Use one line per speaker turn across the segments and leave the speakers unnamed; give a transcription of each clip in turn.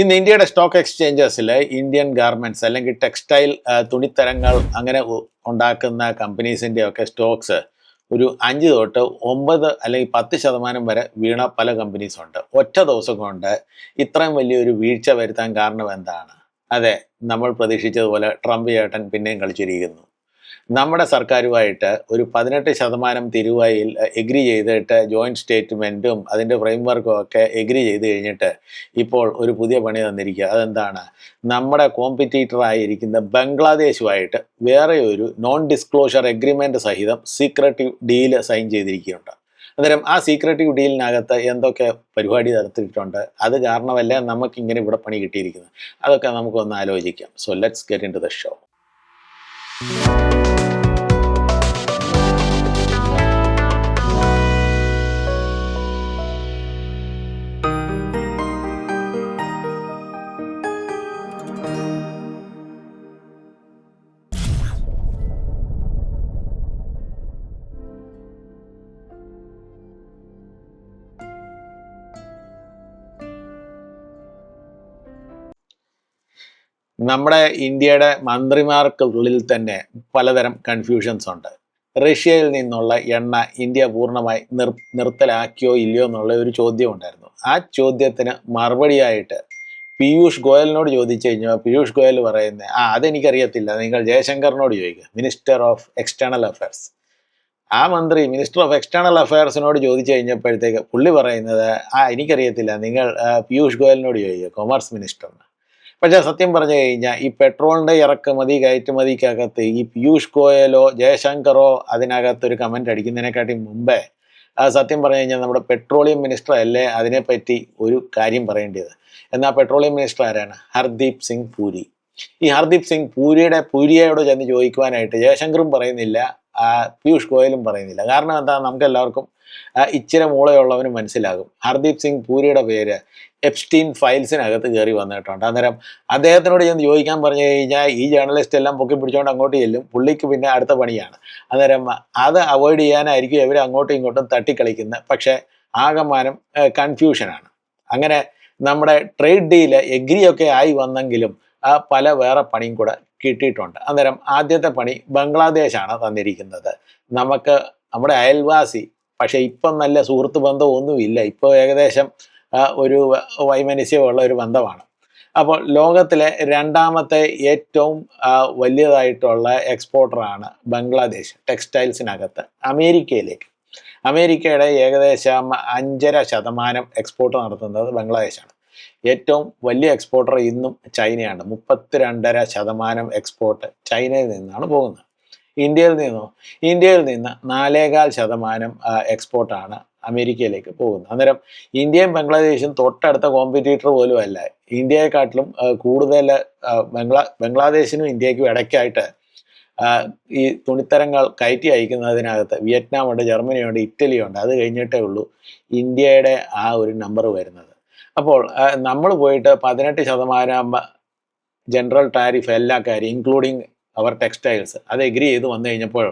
ഇന്ന് ഇന്ത്യയുടെ സ്റ്റോക്ക് എക്സ്ചേഞ്ചസിൽ ഇന്ത്യൻ ഗാർമെന്റ്സ് അല്ലെങ്കിൽ ടെക്സ്റ്റൈൽ തുണിത്തരങ്ങൾ അങ്ങനെ ഉണ്ടാക്കുന്ന കമ്പനീസിന്റെ ഒക്കെ സ്റ്റോക്സ് ഒരു അഞ്ച് തൊട്ട് ഒമ്പത് അല്ലെങ്കിൽ പത്ത് ശതമാനം വരെ വീണ പല കമ്പനീസ് ഉണ്ട്. ഒറ്റ ദിവസം കൊണ്ട് ഇത്രയും വലിയൊരു വീഴ്ച വരുത്താൻ കാരണം എന്താണ്? അതെ നമ്മൾ പ്രതീക്ഷിച്ചതുപോലെ ട്രംപ് ചേട്ടൻ പിന്നെയും കളിച്ചിരിക്കുന്നു. നമ്മുടെ സർക്കാരുമായിട്ട് ഒരു പതിനെട്ട് ശതമാനം തിരുവായിൽ എഗ്രി ചെയ്തിട്ട് ജോയിന്റ് സ്റ്റേറ്റ്മെന്റും അതിന്റെ ഫ്രെയിംവർക്കും ഒക്കെ എഗ്രി ചെയ്ത് കഴിഞ്ഞിട്ട് ഇപ്പോൾ ഒരു പുതിയ പണി തന്നിരിക്കുക. അതെന്താണ്? നമ്മുടെ കോമ്പറ്റീറ്റർ ആയിരിക്കുന്ന ബംഗ്ലാദേശുമായിട്ട് വേറെ ഒരു നോൺ ഡിസ്ക്ലോഷർ എഗ്രിമെന്റ് സഹിതം സീക്രട്ടീവ് ഡീൽ സൈൻ ചെയ്തിരിക്കുന്നുണ്ട്. അന്നേരം ആ സീക്രട്ടീവ് ഡീലിനകത്ത് എന്തൊക്കെ പരിപാടി നടത്തിയിട്ടുണ്ട്? അത് കാരണമല്ല നമുക്ക് ഇങ്ങനെ ഇവിടെ പണി കിട്ടിയിരിക്കുന്നത്? അതൊക്കെ നമുക്കൊന്ന് ആലോചിക്കാം. So let's get into the show നമ്മുടെ ഇന്ത്യയുടെ മന്ത്രിമാർക്കുള്ളിൽ തന്നെ പലതരം കൺഫ്യൂഷൻസ് ഉണ്ട്. റഷ്യയിൽ നിന്നുള്ള എണ്ണ ഇന്ത്യ പൂർണമായി നിർ നിർത്തലാക്കിയോ ഇല്ലയോ എന്നുള്ള ഒരു ചോദ്യം ഉണ്ടായിരുന്നു. ആ ചോദ്യത്തിന് മറുപടിയായിട്ട് പീയൂഷ് ഗോയലിനോട് ചോദിച്ചു കഴിഞ്ഞാൽ പീയൂഷ് ഗോയൽ പറയുന്നത് ആ അതെനിക്കറിയത്തില്ല. നിങ്ങൾ ജയശങ്കറിനോട് ചോദിക്കുക മിനിസ്റ്റർ ഓഫ് എക്സ്റ്റേണൽ അഫയേഴ്സ് ആ മന്ത്രി മിനിസ്റ്റർ ഓഫ് എക്സ്റ്റേണൽ അഫയേഴ്സിനോട് ചോദിച്ചു കഴിഞ്ഞപ്പോഴത്തേക്ക് പുള്ളി പറയുന്നത് ആ എനിക്കറിയത്തില്ല. നിങ്ങൾ പീയൂഷ് ഗോയലിനോട് ചോദിക്കുക കൊമേഴ്സ് മിനിസ്റ്ററിന് പക്ഷേ സത്യം പറഞ്ഞു കഴിഞ്ഞാൽ ഈ പെട്രോളിന്റെ ഇറക്കുമതി കയറ്റുമതിക്കകത്ത് ഈ പീയൂഷ് ഗോയലോ ജയശങ്കറോ അതിനകത്ത് ഒരു കമന്റ് അടിക്കുന്നതിനെക്കാട്ടി മുമ്പേ സത്യം പറഞ്ഞു കഴിഞ്ഞാൽ നമ്മുടെ പെട്രോളിയം മിനിസ്റ്റർ അല്ലേ അതിനെപ്പറ്റി ഒരു കാര്യം പറയേണ്ടത് എന്നാൽ പെട്രോളിയം മിനിസ്റ്റർ ആരാണ്? ഹർദീപ് സിംഗ് പൂരി. ഈ ഹർദീപ് സിംഗ് പൂരിയുടെ പൂരിയോട് ചെന്ന് ചോദിക്കുവാനായിട്ട് ജയശങ്കറും പറയുന്നില്ല പീയൂഷ് ഗോയലും പറയുന്നില്ല. കാരണം എന്താ? നമുക്ക് എല്ലാവർക്കും ഇച്ചിരി മൂളയുള്ളവന് മനസ്സിലാകും. ഹർദീപ് സിംഗ് പൂരിയുടെ പേര് എപ്സ്റ്റീൻ ഫയൽസിനകത്ത് കയറി വന്നിട്ടുണ്ട്. അന്നേരം അദ്ദേഹത്തിനോട് ചെന്ന് ചോദിക്കാൻ പറഞ്ഞു കഴിഞ്ഞാൽ ഈ ജേർണലിസ്റ്റ് എല്ലാം പൊക്കി പിടിച്ചുകൊണ്ട് അങ്ങോട്ട് ചെല്ലും. പുള്ളിക്ക് പിന്നെ അടുത്ത പണിയാണ്. അന്നേരം അത് അവോയ്ഡ് ചെയ്യാനായിരിക്കും ഇവർ അങ്ങോട്ടും ഇങ്ങോട്ടും തട്ടിക്കളിക്കുന്നത് പക്ഷേ ആകമാനം കൺഫ്യൂഷനാണ്. അങ്ങനെ നമ്മുടെ ട്രേഡ് ഡീൽ എഗ്രി ഒക്കെ ആയി വന്നെങ്കിലും പല വേറെ പണിയും കൂടെ കിട്ടിയിട്ടുണ്ട്. അന്നേരം ആദ്യത്തെ പണി ബംഗ്ലാദേശാണ് തന്നിരിക്കുന്നത്. നമുക്ക് നമ്മുടെ അയൽവാസി പക്ഷേ ഇപ്പം നല്ല സുഹൃത്ത് ബന്ധമൊന്നുമില്ല. ഇപ്പോൾ ഏകദേശം ഒരു വൈമനസ്യമുള്ള ഒരു ബന്ധമാണ്. അപ്പോൾ ലോകത്തിലെ രണ്ടാമത്തെ ഏറ്റവും വലിയതായിട്ടുള്ള എക്സ്പോർട്ടറാണ് ബംഗ്ലാദേശ് ടെക്സ്റ്റൈൽസിനകത്ത് അമേരിക്കയിലേക്ക്. അമേരിക്കയുടെ ഏകദേശം അഞ്ചര ശതമാനം എക്സ്പോർട്ട് നടത്തുന്നത് ബംഗ്ലാദേശാണ്. ഏറ്റവും വലിയ എക്സ്പോർട്ടർ ഇന്നും ചൈനയാണ്. മുപ്പത്തിരണ്ടര ശതമാനം എക്സ്പോർട്ട് ചൈനയിൽ നിന്നാണ് പോകുന്നത്. ഇന്ത്യയിൽ നിന്നോ? ഇന്ത്യയിൽ നിന്ന് നാലേകാൽ ശതമാനം എക്സ്പോർട്ടാണ് അമേരിക്കയിലേക്ക് പോകുന്നത്. അന്നേരം ഇന്ത്യയും ബംഗ്ലാദേശും തൊട്ടടുത്ത കോമ്പറ്റീറ്റർ പോലും അല്ല. ഇന്ത്യയെക്കാട്ടിലും കൂടുതൽ ബംഗ്ലാ ബംഗ്ലാദേശിനും ഇന്ത്യക്കും ഇടയ്ക്കായിട്ട് ഈ തുണിത്തരങ്ങൾ കയറ്റി അയക്കുന്നതിനകത്ത് വിയറ്റ്നാം ഉണ്ട് ജർമ്മനിയുണ്ട് ഇറ്റലിയുണ്ട്. അത് കഴിഞ്ഞിട്ടേ ഉള്ളൂ ഇന്ത്യയുടെ ആ ഒരു നമ്പർ വരുന്നത്. അപ്പോൾ നമ്മൾ പോയിട്ട് പതിനെട്ട് ശതമാനം ജനറൽ ടാരിഫ് എല്ലാ കാര്യം ഇൻക്ലൂഡിങ് അവർ ടെക്സ്റ്റൈൽസ് അത് എഗ്രി ചെയ്ത് വന്നു കഴിഞ്ഞപ്പോൾ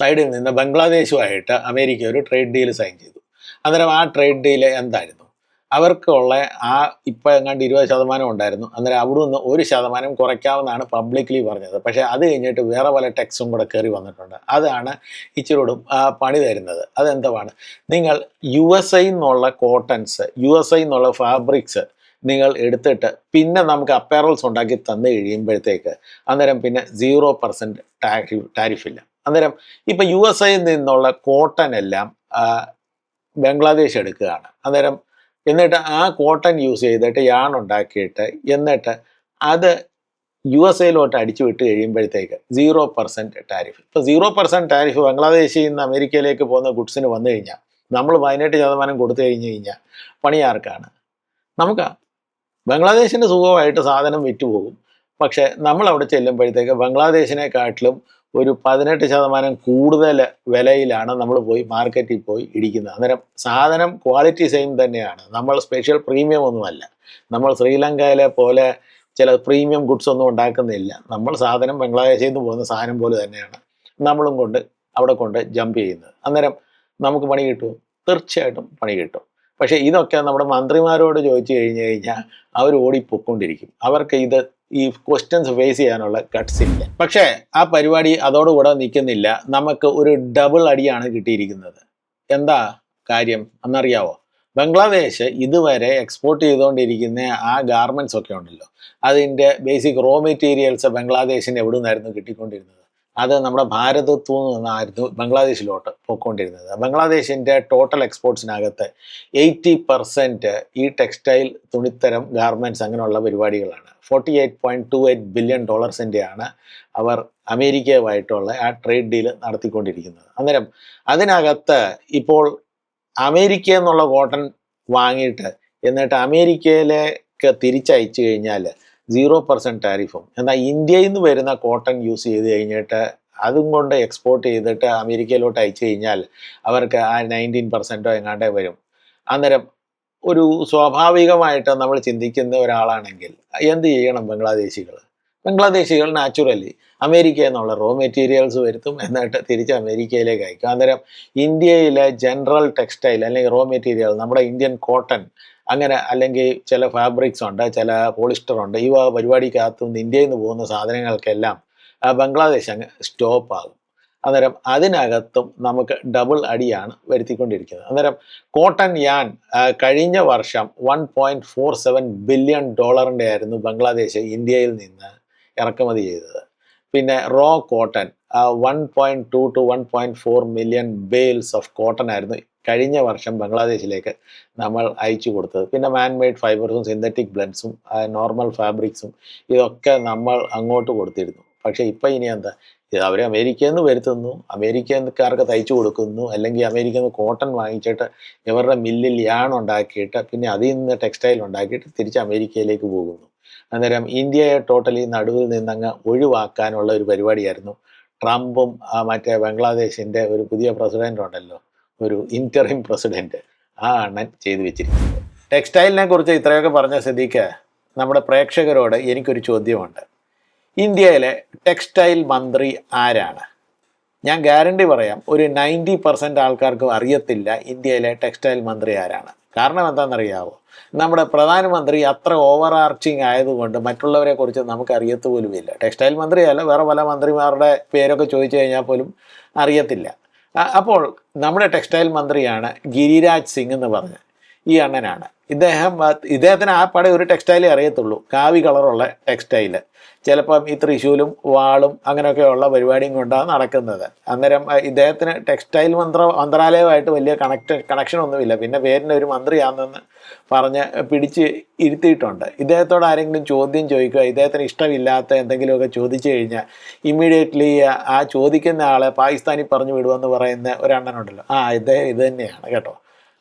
സൈഡിൽ നിന്ന് ബംഗ്ലാദേശുമായിട്ട് അമേരിക്ക ഒരു ട്രേഡ് ഡീൽ സൈൻ ചെയ്തു. അന്നേരം ആ ട്രേഡ് ഡീൽ എന്തായിരുന്നു? അവർക്കുള്ള ആ ഇപ്പം എങ്ങാണ്ട് ഇരുപത് ശതമാനം ഉണ്ടായിരുന്നു. അന്നേരം അവിടെ നിന്ന് ഒരു ശതമാനം കുറയ്ക്കാമെന്നാണ് പബ്ലിക്കലി പറഞ്ഞത്. പക്ഷേ അത് കഴിഞ്ഞിട്ട് വേറെ പല ടെക്സും കൂടെ കയറി വന്നിട്ടുണ്ട്. അതാണ് ഇച്ചിരൂടും പണി തരുന്നത്. അതെന്തുവാണ്? നിങ്ങൾ യു എസ് ഐ എന്നുള്ള കോട്ടൺസ് യു എസ് ഐ എന്നുള്ള ഫാബ്രിക്സ് നിങ്ങൾ എടുത്തിട്ട് പിന്നെ നമുക്ക് അപ്പയറൽസ് ഉണ്ടാക്കി തന്നു കഴിയുമ്പോഴത്തേക്ക് അന്നേരം പിന്നെ സീറോ പെർസെന്റ് ടാരിഫ് ടാരിഫില്ല അന്നേരം ഇപ്പം യു എസ് ഐയിൽ നിന്നുള്ള കോട്ടൺ എല്ലാം ബംഗ്ലാദേശ് എടുക്കുകയാണ്. അന്നേരം എന്നിട്ട് ആ കോട്ടൺ യൂസ് ചെയ്തിട്ട് യാൺ ഉണ്ടാക്കിയിട്ട് എന്നിട്ട് അത് യു എസ് എയിലോട്ട് അടിച്ചു വിട്ട് കഴിയുമ്പോഴത്തേക്ക് സീറോ പെർസെന്റ് ടാരിഫ് ഇപ്പോൾ സീറോ പെർസെന്റ് ടാരിഫ് ബംഗ്ലാദേശിൽ നിന്ന് അമേരിക്കയിലേക്ക് പോകുന്ന ഗുഡ്സിന് വന്നു കഴിഞ്ഞാൽ നമ്മൾ പതിനെട്ട് ശതമാനം കൊടുത്തു കഴിഞ്ഞ് കഴിഞ്ഞാൽ പണിയാർക്കാണ് നമുക്ക് ബംഗ്ലാദേശിന്റെ സുഖമായിട്ട് സാധനം വിറ്റുപോകും. പക്ഷേ നമ്മൾ അവിടെ ചെല്ലുമ്പോഴത്തേക്ക് ബംഗ്ലാദേശിനെക്കാട്ടിലും ഒരു പതിനെട്ട് ശതമാനം കൂടുതൽ വിലയിലാണ് നമ്മൾ പോയി മാർക്കറ്റിൽ പോയി ഇടിക്കുന്നത് അന്നേരം സാധനം ക്വാളിറ്റി സെയിം തന്നെയാണ്. നമ്മൾ സ്പെഷ്യൽ പ്രീമിയം ഒന്നുമല്ല. നമ്മൾ ശ്രീലങ്കയിലെ പോലെ ചില പ്രീമിയം ഗുഡ്സ് ഒന്നും ഉണ്ടാക്കുന്നില്ല. നമ്മൾ സാധനം ബംഗ്ലാദേശിൽ നിന്ന് പോകുന്ന സാധനം പോലെ തന്നെയാണ് നമ്മളും കൊണ്ട് അവിടെ കൊണ്ട് ജമ്പ് ചെയ്യുന്നത്. അന്നേരം നമുക്ക് പണി കിട്ടും തീർച്ചയായിട്ടും പണി കിട്ടും. പക്ഷേ ഇതൊക്കെ നമ്മുടെ മന്ത്രിമാരോട് ചോദിച്ചു കഴിഞ്ഞു കഴിഞ്ഞാൽ അവർ ഓടിപ്പൊക്കൊണ്ടിരിക്കും അവർക്ക് ഇത് ഈ ക്വസ്റ്റ്യൻസ് ഫേസ് ചെയ്യാനുള്ള കട്ട്സ് ഇല്ല. പക്ഷേ ആ പരിപാടി അതോടുകൂടെ നിൽക്കുന്നില്ല. നമുക്ക് ഒരു ഡബിൾ അടിയാണ് കിട്ടിയിരിക്കുന്നത്. എന്താ കാര്യം? എന്നറിയാവോ ബംഗ്ലാദേശ് ഇതുവരെ എക്സ്പോർട്ട് ചെയ്തുകൊണ്ടിരിക്കുന്ന ആ ഗാർമെന്റ്സ് ഒക്കെ ഉണ്ടല്ലോ. അതിന്റെ ബേസിക് റോ മെറ്റീരിയൽസ് ബംഗ്ലാദേശിന് എവിടെ നിന്നായിരുന്നു കിട്ടിക്കൊണ്ടിരുന്നത്? അത് നമ്മുടെ ഭാരതത്തു നിന്നായിരുന്നു ബംഗ്ലാദേശിലോട്ട് പോയിക്കൊണ്ടിരുന്നത്. ബംഗ്ലാദേശിന്റെ ടോട്ടൽ എക്സ്പോർട്സിനകത്ത് എയ്റ്റി പെർസെന്റ് ഈ ടെക്സ്റ്റൈൽ തുണിത്തരം ഗാർമെന്റ്സ് അങ്ങനെയുള്ള പരിപാടികളാണ്. Forty eight point two eight billion ഡോളേഴ്സിന്റെയാണ് അവർ അമേരിക്കയുമായിട്ടുള്ള ആ ട്രേഡ് ഡീൽ നടത്തിക്കൊണ്ടിരിക്കുന്നത്. അന്നേരം അതിനകത്ത് ഇപ്പോൾ അമേരിക്ക എന്നുള്ള കോട്ടൺ വാങ്ങിയിട്ട് എന്നിട്ട് അമേരിക്കയിലേക്ക് തിരിച്ചയച്ചു കഴിഞ്ഞാൽ സീറോ പെർസെന്റ് ടാരിഫും എന്നാൽ ഇന്ത്യയിൽ നിന്ന് വരുന്ന കോട്ടൺ യൂസ് ചെയ്ത് കഴിഞ്ഞിട്ട് അതും കൊണ്ട് എക്സ്പോർട്ട് ചെയ്തിട്ട് അമേരിക്കയിലോട്ട് അയച്ചു കഴിഞ്ഞാൽ അവർക്ക് ആ നയന്റീൻ പെർസെന്റോ എങ്ങാണ്ടേ വരും. അന്നേരം ഒരു സ്വാഭാവികമായിട്ട് നമ്മൾ ചിന്തിക്കുന്ന ഒരാളാണെങ്കിൽ എന്ത് ചെയ്യണം ബംഗ്ലാദേശികൾ? ബംഗ്ലാദേശികൾ നാച്ചുറലി അമേരിക്ക എന്നുള്ള റോ മെറ്റീരിയൽസ് വരുത്തും എന്നിട്ട് തിരിച്ച് അമേരിക്കയിലേക്ക് അയക്കും. അന്നേരം ഇന്ത്യയിലെ ജനറൽ ടെക്സ്റ്റൈൽ അല്ലെങ്കിൽ റോ മെറ്റീരിയൽ നമ്മുടെ ഇന്ത്യൻ കോട്ടൺ അങ്ങനെ അല്ലെങ്കിൽ ചില ഫാബ്രിക്സ് ഉണ്ട് ചില പോളിസ്റ്റർ ഉണ്ട് ഈ പരിപാടിക്കകത്തു നിന്ന് ഇന്ത്യയിൽ നിന്ന് പോകുന്ന സാധനങ്ങൾക്കെല്ലാം ബംഗ്ലാദേശ് അങ്ങ് സ്റ്റോപ്പ് ആകും. അന്നേരം അതിനകത്തും നമുക്ക് ഡബിൾ അടിയാണ് വരുത്തിക്കൊണ്ടിരിക്കുന്നത്. അന്നേരം കോട്ടൺ യാൻ കഴിഞ്ഞ വർഷം one point four seven billion ഡോളറിന്റെ ആയിരുന്നു ബംഗ്ലാദേശ് ഇന്ത്യയിൽ നിന്ന് ഇറക്കുമതി ചെയ്തത്. പിന്നെ raw cotton one point two two one point four million bales of cotton ആയിരുന്നു കഴിഞ്ഞ വർഷം ബംഗ്ലാദേശിലേക്ക് നമ്മൾ അയച്ചു കൊടുത്തത്. പിന്നെ മാൻമെയ്ഡ് ഫൈബർസും സിന്തറ്റിക് ബ്ലഡ്സും നോർമൽ ഫാബ്രിക്സും ഇതൊക്കെ നമ്മൾ അങ്ങോട്ട് കൊടുത്തിരുന്നു. പക്ഷേ ഇപ്പം ഇനി എന്താ? അവർ അമേരിക്കയിൽ നിന്ന് വരുത്തുന്നു അമേരിക്കക്കാർക്ക് തയ്ച്ചു കൊടുക്കുന്നു അല്ലെങ്കിൽ അമേരിക്കയിൽ നിന്ന് കോട്ടൺ വാങ്ങിച്ചിട്ട് ഇവരുടെ മില്ലിൽ യാൺ ഉണ്ടാക്കിയിട്ട് പിന്നെ അതിൽ നിന്ന് ടെക്സ്റ്റൈൽ ഉണ്ടാക്കിയിട്ട് തിരിച്ച് അമേരിക്കയിലേക്ക് പോകുന്നു. അന്നേരം ഇന്ത്യയെ ടോട്ടലി നടുവിൽ നിന്നങ്ങ് ഒഴിവാക്കാനുള്ള ഒരു പരിപാടിയായിരുന്നു. ട്രംപും മറ്റേ ബംഗ്ലാദേശിന്റെ ഒരു പുതിയ പ്രസിഡന്റ് ഉണ്ടല്ലോ ഒരു ഇന്ററിം പ്രസിഡന്റ് ആ അണ്ണൻ ചെയ്തു വെച്ചിരിക്കുന്നത്. ടെക്സ്റ്റൈലിനെ കുറിച്ച് ഇത്രയൊക്കെ പറഞ്ഞ സ്ഥിതിക്ക് നമ്മുടെ പ്രേക്ഷകരോട് എനിക്കൊരു ചോദ്യമുണ്ട്. ഇന്ത്യയിലെ ടെക്സ്റ്റൈൽ മന്ത്രി ആരാണ്? ഞാൻ ഗ്യാരണ്ടി പറയാം ഒരു നയന്റി പെർസെന്റ് ആൾക്കാർക്കും അറിയത്തില്ല ഇന്ത്യയിലെ ടെക്സ്റ്റൈൽ മന്ത്രി ആരാണ്. കാരണം എന്താണെന്നറിയാവോ? നമ്മുടെ പ്രധാനമന്ത്രി അത്ര ഓവർ ആർച്ചിങ് ആയതുകൊണ്ട് മറ്റുള്ളവരെ കുറിച്ച് നമുക്ക് അറിയത്ത് പോലുമില്ല ടെക്സ്റ്റൈൽ മന്ത്രിയല്ല വേറെ പല മന്ത്രിമാരുടെ പേരൊക്കെ ചോദിച്ചു കഴിഞ്ഞാൽ പോലും അറിയത്തില്ല. അപ്പോൾ നമ്മുടെ ടെക്സ്റ്റൈൽ മന്ത്രിയാണ് ഗിരിരാജ് സിംഗ് എന്ന് പറഞ്ഞ് ഈ അണ്ണനാണ്. ഇദ്ദേഹം ഇദ്ദേഹത്തിന് ആ പടം ഒരു ടെക്സ്റ്റൈലേ അറിയത്തുള്ളൂ. കാവി കളറുള്ള ടെക്സ്റ്റൈൽ ചിലപ്പം ഈ തൃശ്ശൂലും വാളും അങ്ങനെയൊക്കെയുള്ള പരിപാടിയും കൊണ്ടാണ് നടക്കുന്നത്. അന്നേരം ഇദ്ദേഹത്തിന് ടെക്സ്റ്റൈൽ മന്ത്ര മന്ത്രാലയമായിട്ട് വലിയ കണക്ട് കണക്ഷൻ ഒന്നുമില്ല. പിന്നെ പേരിന്റെ ഒരു മന്ത്രിയാണെന്ന് പറഞ്ഞ് പിടിച്ച് ഇരുത്തിയിട്ടുണ്ട്. ഇദ്ദേഹത്തോട് ആരെങ്കിലും ചോദ്യം ചോദിക്കുക ഇദ്ദേഹത്തിന് ഇഷ്ടമില്ലാത്ത എന്തെങ്കിലുമൊക്കെ ചോദിച്ചു കഴിഞ്ഞാൽ ഇമ്മീഡിയറ്റ്ലി ആ ചോദിക്കുന്ന ആളെ പാകിസ്ഥാനിൽ പറഞ്ഞു വിടുമെന്ന് പറയുന്ന ഒരെണ്ണനുണ്ടല്ലോ. ആ ഇദ്ദേഹം ഇത് തന്നെയാണ് കേട്ടോ.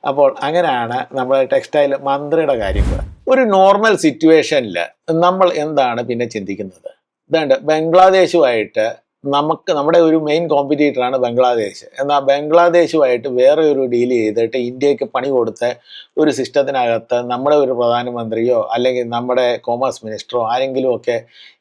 അപ്പോൾ അങ്ങനെയാണ് നമ്മുടെ ടെക്സ്റ്റൈൽ മന്ത്രിയുടെ കാര്യങ്ങൾ ഒരു നോർമൽ സിറ്റുവേഷനിൽ നമ്മൾ എന്താണ് പിന്നെ ചിന്തിക്കുന്നത്? ഇതുണ്ട് ബംഗ്ലാദേശുമായിട്ട് നമുക്ക് നമ്മുടെ ഒരു മെയിൻ കോമ്പറ്റീറ്ററാണ് ബംഗ്ലാദേശ്. എന്നാൽ ബംഗ്ലാദേശുമായിട്ട് വേറെ ഒരു ഡീൽ ചെയ്തിട്ട് ഇന്ത്യയ്ക്ക് പണി കൊടുത്ത ഒരു സിസ്റ്റത്തിനകത്ത് നമ്മുടെ ഒരു പ്രധാനമന്ത്രിയോ അല്ലെങ്കിൽ നമ്മുടെ കോമേഴ്സ് മിനിസ്റ്ററോ ആരെങ്കിലും ഒക്കെ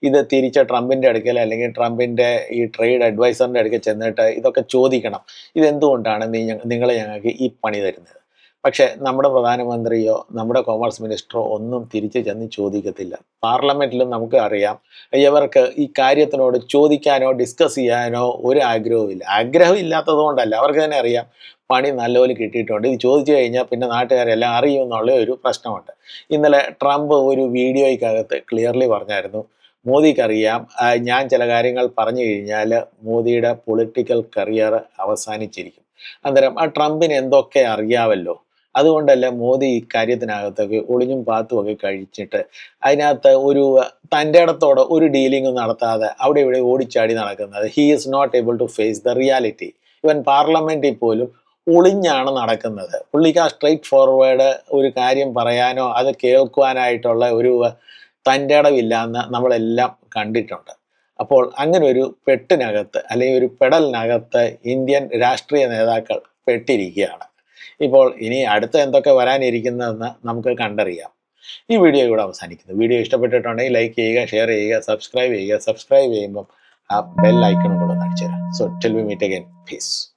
ഇത് തിരിച്ച് ട്രംപിന്റെ അടുക്കൽ അല്ലെങ്കിൽ ട്രംപിന്റെ ഈ ട്രേഡ് അഡ്വൈസറിന്റെ അടുക്കൽ ചെന്നിട്ട് ഇതൊക്കെ ചോദിക്കണം. ഇതെന്തുകൊണ്ടാണ് നീ നിങ്ങളെ ഞങ്ങൾക്ക് ഈ പണി തരുന്നത്? പക്ഷേ നമ്മുടെ പ്രധാനമന്ത്രിയോ നമ്മുടെ കോമേഴ്സ് മിനിസ്റ്ററോ ഒന്നും തിരിച്ച് ചെന്ന് ചോദിക്കത്തില്ല. പാർലമെന്റിലും നമുക്ക് അറിയാം ഇവർക്ക് ഈ കാര്യത്തിനോട് ചോദിക്കാനോ ഡിസ്കസ് ചെയ്യാനോ ഒരു ആഗ്രഹവുമില്ല ആഗ്രഹം ഇല്ലാത്തത് കൊണ്ടല്ല അവർക്ക് തന്നെ അറിയാം പണി നല്ലപോലെ കിട്ടിയിട്ടുണ്ട്. ഇത് ചോദിച്ചു കഴിഞ്ഞാൽ പിന്നെ നാട്ടുകാരെല്ലാം അറിയുമെന്നുള്ള ഒരു പ്രശ്നമുണ്ട്. ഇന്നലെ ട്രംപ് ഒരു വീഡിയോയ്ക്കകത്ത് ക്ലിയർലി പറഞ്ഞായിരുന്നു മോദിക്കറിയാം ഞാൻ ചില കാര്യങ്ങൾ പറഞ്ഞു കഴിഞ്ഞാൽ മോദിയുടെ പൊളിറ്റിക്കൽ കരിയർ അവസാനിച്ചിരിക്കും. അന്നേരം ആ ട്രംപിന് എന്തൊക്കെ അറിയാമല്ലോ അതുകൊണ്ടല്ല മോദി ഇക്കാര്യത്തിനകത്തൊക്കെ കാര്യത്തിനകത്തൊക്കെ ഒളിഞ്ഞും പാത്തും ഒക്കെ കഴിച്ചിട്ട് അതിനകത്ത് ഒരു തന്റെ ഇടത്തോടെ ഒരു ഡീലിംഗും നടത്താതെ അവിടെ ഇവിടെ ഓടിച്ചാടി നടക്കുന്നത്. He is not able to face the reality ഇവൻ പാർലമെന്റിൽ പോലും ഒളിഞ്ഞാണ് നടക്കുന്നത്. പുള്ളിക്ക് ആ സ്ട്രൈറ്റ് ഫോർവേഡ് ഒരു കാര്യം പറയാനോ അത് കേൾക്കുവാനായിട്ടുള്ള ഒരു തന്റെ ഇടമില്ലാന്ന് നമ്മളെല്ലാം കണ്ടിട്ടുണ്ട്. അപ്പോൾ അങ്ങനെ ഒരു പെട്ടിനകത്ത് അല്ലെങ്കിൽ ഒരു പെടലിനകത്ത് ഇന്ത്യൻ രാഷ്ട്രീയ നേതാക്കൾ പെട്ടിരിക്കുകയാണ്. ഇപ്പോൾ ഇനി അടുത്ത എന്തൊക്കെ വരാനിരിക്കുന്നതെന്ന് നമുക്ക് കണ്ടറിയാം. ഈ വീഡിയോ ഇവിടെ അവസാനിക്കുന്നു. വീഡിയോ ഇഷ്ടപ്പെട്ടിട്ടുണ്ടെങ്കിൽ ലൈക്ക് ചെയ്യുക ഷെയർ ചെയ്യുക സബ്സ്ക്രൈബ് ചെയ്യുക. സബ്സ്ക്രൈബ് ചെയ്യുമ്പം ആ ബെൽ ഐക്കണും കൂടെ അടിച്ചു തരാം. So till we meet again peace